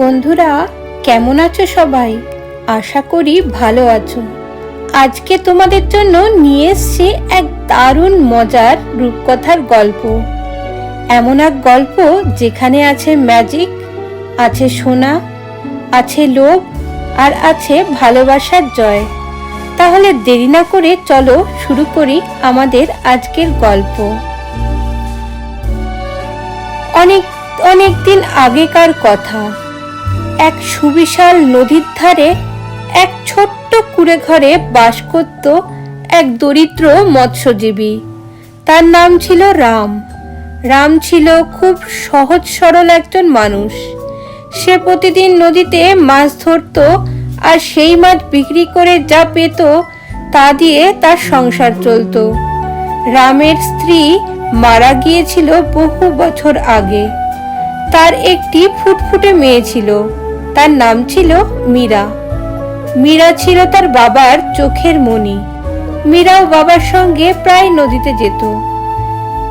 বন্ধুরা, কেমন আছো সবাই? আশা করি ভালো আছো। আজকে তোমাদের জন্য নিয়ে এসছি এক দারুণ মজার রূপকথার গল্প। এমন এক গল্প যেখানে আছে ম্যাজিক আছে সোনা আছে লোভ, আর আছে ভালোবাসার জয়। তাহলে দেরি না করে চলো শুরু করি আমাদের আজকের গল্প। অনেক অনেক দিন আগেকার কথা। এক সুবিশাল নদীর ধারে এক ছোট্ট কুড়ে ঘরে বাস করত এক দরিদ্র মৎস্যজীবী। তার নাম ছিল রাম। রাম ছিল খুব সহজ সরল একজন মানুষ। সে প্রতিদিন নদীতে মাছ ধরতো আর সেই মাছ বিক্রি করে যা পেত তা দিয়ে তার সংসার চলতো। রামের স্ত্রী মারা গিয়েছিল বহু বছর আগে। তার একটি ফুটফুটে মেয়ে ছিল। তার নাম ছিল মীরা। মীরা ছিল তার বাবার চোখের মণি। মীরাও বাবার সঙ্গে প্রায় নদীতে যেত।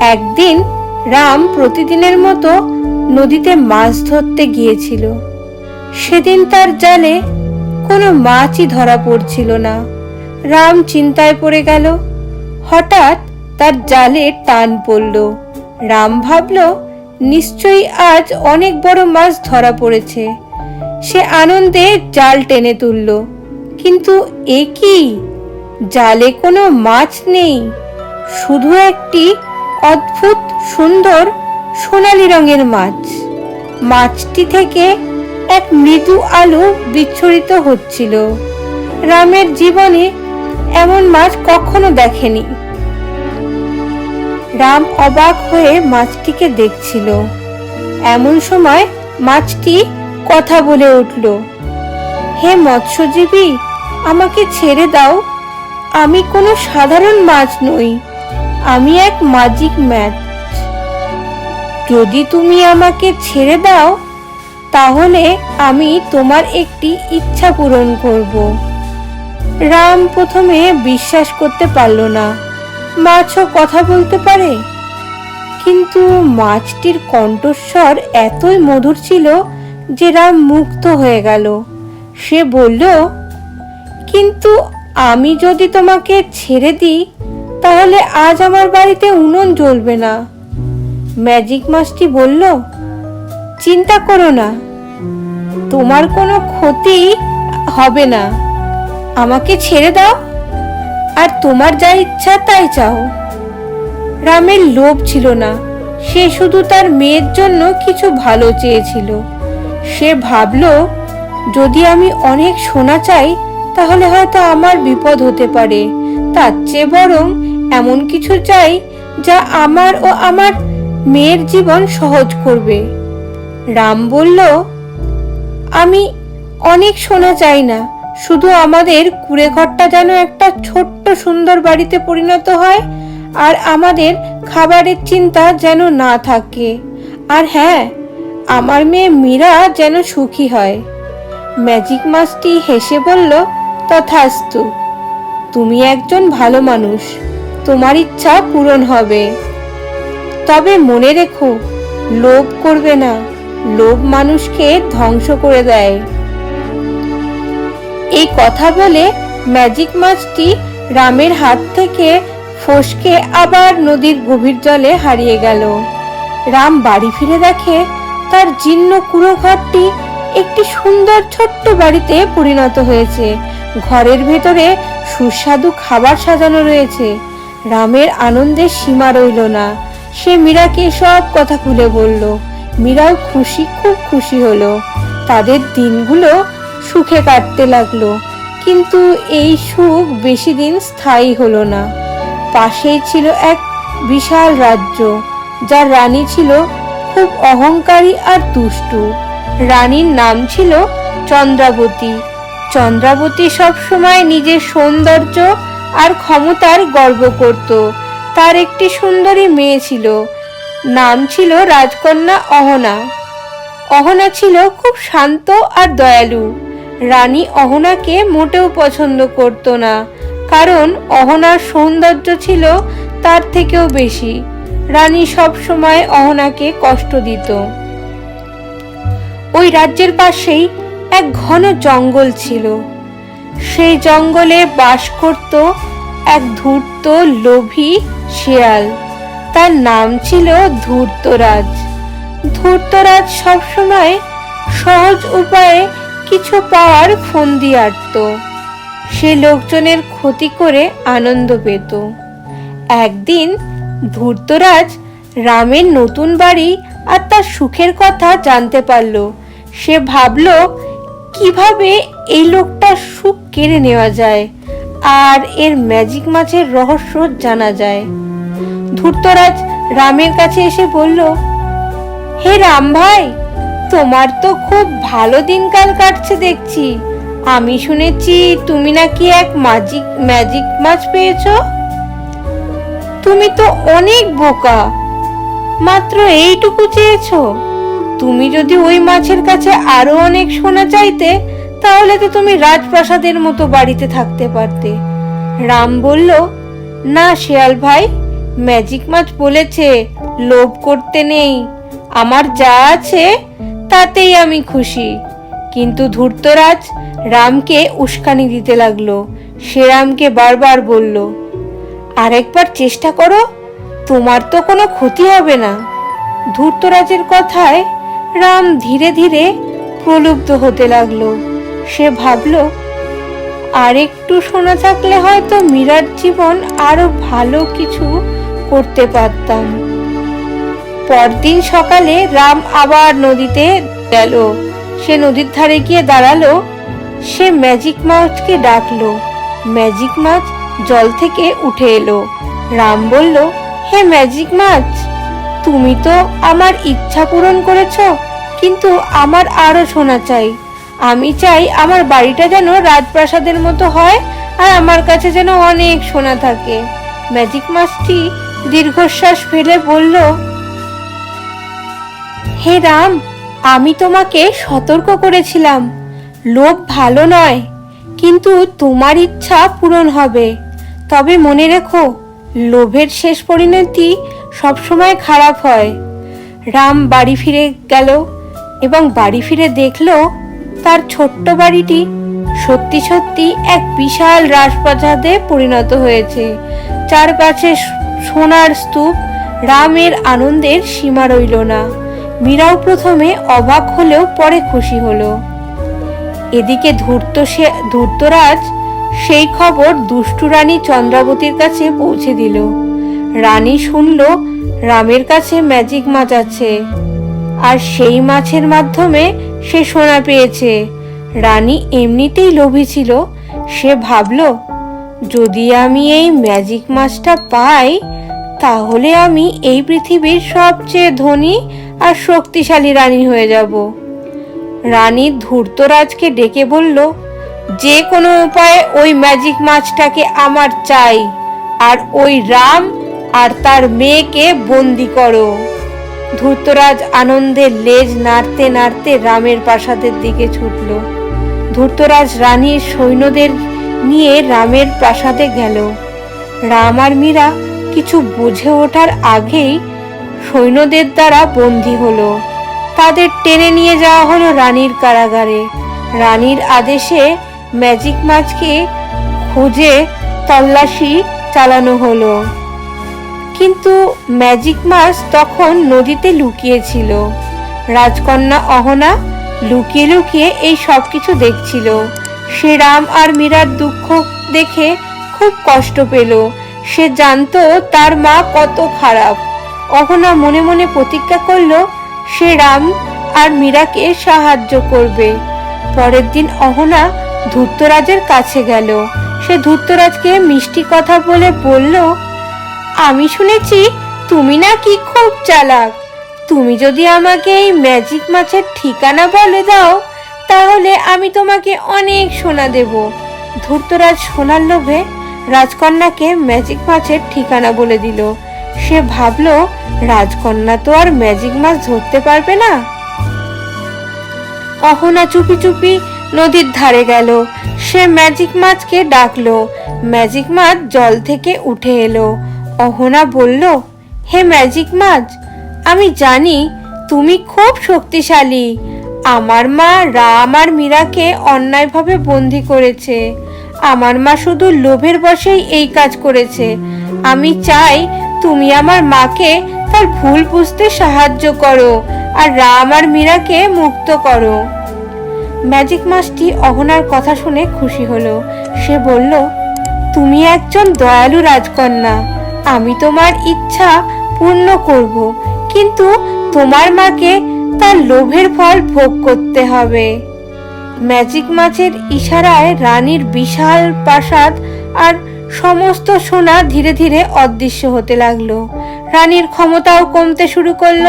একদিন রাম প্রতিদিনের মতো নদীতে মাছ ধরতে গিয়েছিল। সেদিন তার জালে কোনো মাছই ধরা পড়ছিল না। রাম চিন্তায় পড়ে গেল। হঠাৎ তার জালে টান পড়ল। রাম ভাবল, নিশ্চয়ই আজ অনেক বড় মাছ ধরা পড়েছে। সে আনন্দে জাল টেনে তুলল। কিন্তু এ কি? জালে কোনো মাছ নেই। শুধু একটি অদ্ভুত, সুন্দর, সোনালি রঙের মাছ। মাছটি থেকে এক মৃদু আলো বিচ্ছুরিত হচ্ছিল। রামের জীবনে এমন মাছ কখনো দেখেনি। রাম অবাক হয়ে মাছটিকে দেখছিল। এমন সময় মাছটি কথা বলে উঠল, হে মৎস্যজীবী, আমাকে ছেড়ে দাও। আমি কোনো সাধারণ মাছ নই, আমি এক ম্যাজিক ম্যাচ যদি তুমি আমাকে ছেড়ে দাও, তাহলে আমি তোমার একটি ইচ্ছা পূরণ করব। রাম প্রথমে বিশ্বাস করতে পারল না, মাছও কথা বলতে পারে। কিন্তু মাছটির কণ্ঠস্বর এতই মধুর ছিল যে রাম মুগ্ধ হয়ে গেল। সে বলল, কিন্তু আমি যদি তোমাকে ছেড়ে দিই, তাহলে আজ আমার বাড়িতে উনুন জ্বলবে না। ম্যাজিক মাছটি বলল, চিন্তা করো না, তোমার কোনো ক্ষতি হবে না। আমাকে ছেড়ে দাও, আর তোমার যা ইচ্ছা তাই চাও। রামের লোভ ছিল না, সে শুধু তার মেয়ের জন্য কিছু ভালো চেয়েছিল। সে ভাবল, যদি আমি অনেক সোনা চাই, তাহলে হয়তো আমার বিপদ হতে পারে। তার চেয়ে বরং এমন কিছু চাই, যা আমার ও আমার মেয়ের জীবন সহজ করবে। রাম বলল, আমি অনেক সোনা চাই না, শুধু আমাদের কুড়ে ঘরটা যেন একটা ছোট্ট সুন্দর বাড়িতে পরিণত হয়, আর আমাদের খাবারের চিন্তা যেন না থাকে। আর হ্যাঁ আমার মেয়ে মীরা যেন সুখী হয়। ম্যাজিক মাছটি হেসে বলল, তথাস্তু। তুমি একজন ভালো মানুষ। তোমার ইচ্ছা পূরণ হবে। তবে মনে রেখো, লোভ করবে না। লোভ মানুষকে ধ্বংস করে দেয়। এই কথা বলে ম্যাজিক মাছটি রামের হাত থেকে ফসকে আবার নদীর গভীর জলে হারিয়ে গেল। রাম বাড়ি ফিরে দেখে তার জীর্ণ কুড়ো ঘরটি একটি সুন্দর ছোট্ট বাড়িতে পরিণত হয়েছে। ঘরের ভেতরে সুস্বাদু খাবার সাজানো রয়েছে। রামের আনন্দের সীমা রইল না। সে মীরাকে সব কথা খুলে বলল। মীরাও খুশি, খুব খুশি হলো। তাদের দিনগুলো সুখে কাটতে লাগল। কিন্তু এই সুখ বেশি দিন স্থায়ী হলো না। পাশেই ছিল এক বিশাল রাজ্য, যার রানী ছিল খুব অহংকারী আর দুষ্টু। রানীর নাম ছিল চন্দ্রাবতী। চন্দ্রাবতী সবসময় নিজের সৌন্দর্য আর ক্ষমতার গর্ব করত। তার একটি সুন্দরী মেয়ে ছিল। নাম ছিল রাজকন্যা অহনা। অহনা ছিল খুব শান্ত আর দয়ালু। রানী অহনাকে মোটেও পছন্দ করত না, কারণ অহনার সৌন্দর্য ছিল তার থেকেও বেশি। রানী সব সময় অহনাকে কষ্ট দিত। ওই রাজ্যের পাশেই এক ঘন জঙ্গল ছিল। সেই জঙ্গলে বাস করত এক ধূর্ত লোভী শিয়াল। তার নাম ছিল ধূর্তরাজ। ধূর্তরাজ সবসময় সহজ উপায়ে কিছু পাওয়ার ফন্দি আটত। সে লোকজনের ক্ষতি করে আনন্দ পেত। একদিন ধূর্তরাজ রামের নতুন বাড়ি আর তার সুখের কথা জানতে পারল। সে ভাবল, কীভাবে এই লোকটার সুখ কেড়ে নেওয়া যায়? আর এর ম্যাজিক মাছের রহস্য জানা যায়। ধূর্তরাজ রামের কাছে এসে বলল, হে রাম ভাই, তোমার তো খুব ভালো দিনকাল কাটছে দেখছি। আমি শুনেছি তুমি নাকি এক ম্যাজিক ম্যাজিক মাছ পেয়েছ? তুমি তো অনেক বোকা। মাত্র এইটুকু চেয়েছো। তুমি যদি ওই মাছের কাছে আরও অনেক সোনা চাইতে, তাহলে তো তুমি রাজপ্রাসাদের মতো বাড়িতে থাকতে পারতে। রাম বলল, না শেয়াল ভাই ম্যাজিক মাছ বলেছে, লোভ করতে নেই। আমার যা আছে, তাতেই আমি খুশি। কিন্তু ধূর্তরাজ রামকে উস্কানি দিতে লাগল। সে রামকে বারবার বলল আরেকবার চেষ্টা করো, তোমার তো কোনো ক্ষতি হবে না। ধূর্তরাজের কথায় রাম ধীরে ধীরে প্রলুব্ধ হতে লাগল। সে ভাবল আর একটু শোনা থাকলে হয়তো মীরার জীবন আরও ভালো কিছু করতে পারতাম। পরদিন সকালে রাম আবার নদীতে গেল। সে নদীর ধারে গিয়ে দাঁড়াল। সে ম্যাজিক মাছকে ডাকলো। ম্যাজিক মাছ জল থেকে উঠে এলো। রাম বলল, হে ম্যাজিক মাছ, তুমি তো আমার ইচ্ছা পূরণ করেছ, কিন্তু আমার আরও শোনা চাই। আমি চাই আমার বাড়িটা যেন রাজপ্রাসাদের মতো হয় আর আমার কাছে যেন অনেক সোনা থাকে। ম্যাজিক মাছটি দীর্ঘশ্বাস ফেলে বলল, হে রাম, আমি তোমাকে সতর্ক করেছিলাম। লোভ ভালো নয়, কিন্তু তোমার ইচ্ছা পূরণ হবে। তবে মনে রেখো, লোভের শেষ পরিণতি সবসময় খারাপ হয়। রাম বাড়ি ফিরে গেল এবং বাড়ি ফিরে দেখল তার ছোট্ট বাড়িটি সত্যি সত্যি এক বিশাল রাজপ্রাসাদে পরিণত হয়েছে। চারপাশে সোনার স্তূপ রামের আনন্দের সীমা রইল না। মীরাও প্রথমে অবাক হলেও পরে খুশি হলো। এদিকে ধূর্ত সে, ধূর্তরাজ সেই খবর দুষ্টু রানী চন্দ্রাবতীর কাছে পৌঁছে দিল। রানী শুনল, রামের কাছে ম্যাজিক মাছ আছে। আর সেই মাছের মাধ্যমে সে সোনা পেয়েছে। রানী এমনিতেই লোভী ছিল। সে ভাবল, যদি আমি এই ম্যাজিক মাছটা পাই, তাহলে আমি এই পৃথিবীর সবচেয়ে ধনী আর শক্তিশালী রানী হয়ে যাব। রানী ধূর্তরাজকে ডেকে বলল যে কোনো উপায়ে ওই ম্যাজিক মাছটাকে আমার চাই, আর ওই রাম আর তার মেয়েকে বন্দি করো। ধূর্তরাজ আনন্দে লেজ নাড়তে নাড়তে রামের প্রাসাদের দিকে ছুটল। ধূর্তরাজ রানীর সৈন্যদের নিয়ে রামের প্রাসাদে গেল। রাম আর মীরা কিছু বুঝে ওঠার আগেই সৈন্যদের দ্বারা বন্দী হলো। তাদের টেনে নিয়ে যাওয়া হলো রানীর কারাগারে। রানীর আদেশে ম্যাজিক মাছকে খুঁজে তল্লাশি চালানো হলো। কিন্তু ম্যাজিক মাছ তখন নদীতে লুকিয়েছিল। রাজকন্যা অহনা লুকিয়ে লুকিয়ে এই সব কিছু দেখছিল। সে রাম আর মীরার দুঃখ দেখে খুব কষ্ট পেল। সে জানতো তার মা কত খারাপ। অহনা মনে মনে প্রতিজ্ঞা করল, সে রাম আর মীরাকে সাহায্য করবে। পরের দিন অহনা ধূর্তরাজের কাছে গেল। সে ধূর্তরাজকে মিষ্টি কথা বলে বলল, আমি শুনেছি তুমি নাকি খুব চালাক। তুমি যদি আমাকে এই ম্যাজিক মাছের ঠিকানা বলে দাও, তাহলে আমি তোমাকে অনেক সোনা দেব। ধূর্তরাজ সোনার লোভে রাজকন্যাকে ম্যাজিক মাছের ঠিকানা বলে দিল। সে ভাবলো, রাজকন্যা তো আর ম্যাজিক মাছ ধরতে পারবে না? অহনা চুপি চুপি নদীর ধারে গেল। সে ম্যাজিক মাছকে ডাকলো। ম্যাজিক মাছ জল থেকে উঠে এলো। অহনা বলল, হে ম্যাজিক মাছ, আমি জানি তুমি খুব শক্তিশালী। আমার মা রাম আর মীরাকে অন্যায়ভাবে বন্দি করেছে। আমার মা শুধু লোভের বশেই এই কাজ করেছে। আমি চাই তুমি আমার মাকে তার ভুল বুঝতে সাহায্য করো আর রাম আর মীরাকে মুক্ত করো। ম্যাজিক মাছটি অহনার কথা শুনে খুশি হলো। সে বলল, তুমি একজন দয়ালু রাজকন্যা। আমি তোমার ইচ্ছা পূর্ণ করব, কিন্তু তোমার মাকে তার লোভের ফল ভোগ করতে হবে ম্যাজিক মাছের ইশারায় রানীর বিশাল প্রাসাদ আর সমস্ত সোনা ধীরে ধীরে অদৃশ্য হতে লাগল। রানীর ক্ষমতাও কমতে শুরু করল।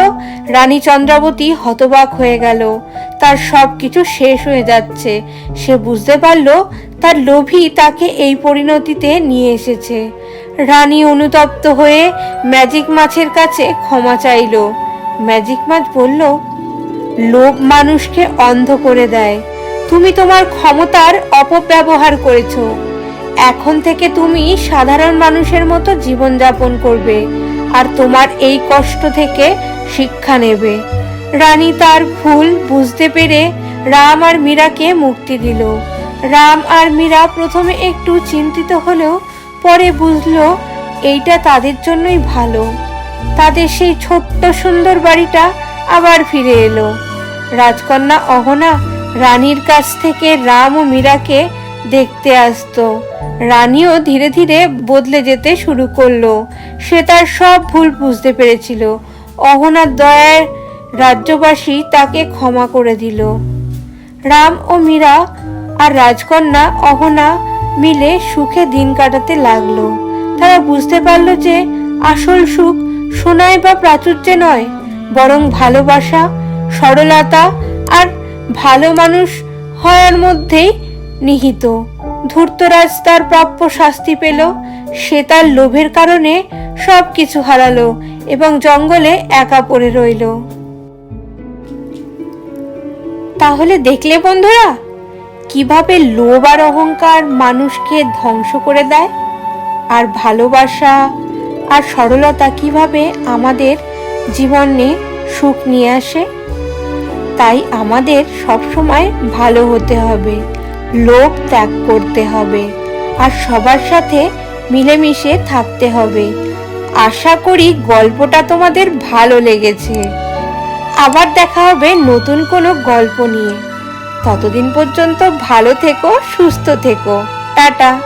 রানী চন্দ্রাবতী হতবাক হয়ে গেল। তার সব কিছু শেষ হয়ে যাচ্ছে। সে বুঝতে পারল, তার লোভী তাকে এই পরিণতিতে নিয়ে এসেছে। রানী অনুতপ্ত হয়ে ম্যাজিক মাছের কাছে ক্ষমা চাইল। ম্যাজিক মাছ বলল, লোভ মানুষকে অন্ধ করে দেয়। তুমি তোমার ক্ষমতার অপব্যবহার করেছ। এখন থেকে তুমি সাধারণ মানুষের মতো জীবনযাপন করবে। আর তোমার এই কষ্ট থেকে শিক্ষা নেবে। রানী তার ভুল বুঝতে পেরে রাম আর মীরাকে মুক্তি দিল। রাম আর মীরা প্রথমে একটু চিন্তিত হলেও পরে বুঝলো, এইটা তাদের জন্যই ভালো। তাদের সেই ছোট্ট সুন্দর বাড়িটা আবার ফিরে এলো। রাজকন্যা অহনা রানীর কাছ থেকে রাম ও মীরাকে দেখতে আসতো। রানীও ধীরে ধীরে বদলে যেতে শুরু করল। সে তার সব ভুল বুঝতে পেরেছিল। অহনার দয়ার রাজ্যবাসী তাকে ক্ষমা করে দিল। রাম ও মীরা আর রাজকন্যা অহনা মিলে সুখে দিন কাটাতে লাগল। তারা বুঝতে পারল যে আসল সুখ সোনায় বা প্রাচুর্যে নয়, বরং ভালোবাসা, সরলতা আর ভালো মানুষ হওয়ার মধ্যেই নিহিত। ধূর্তরাজ তার প্রাপ্য শাস্তি পেল, সে তার লোভের কারণে সব কিছু হারালো এবং জঙ্গলে একা পড়ে রইল। তাহলে দেখলে বন্ধুরা, কীভাবে লোভ আর অহংকার মানুষকে ধ্বংস করে দেয়? আর ভালোবাসা আর সরলতা কীভাবে আমাদের জীবনে সুখ নিয়ে আসে? তাই আমাদের সবসময় ভালো হতে হবে। লোভ ত্যাগ করতে হবে আর সবার সাথে মিলেমিশে থাকতে হবে। আশা করি গল্পটা তোমাদের ভালো লেগেছে। আবার দেখা হবে নতুন কোনো গল্প নিয়ে। ততদিন পর্যন্ত ভালো থেকো, সুস্থ থেকো। টাটা।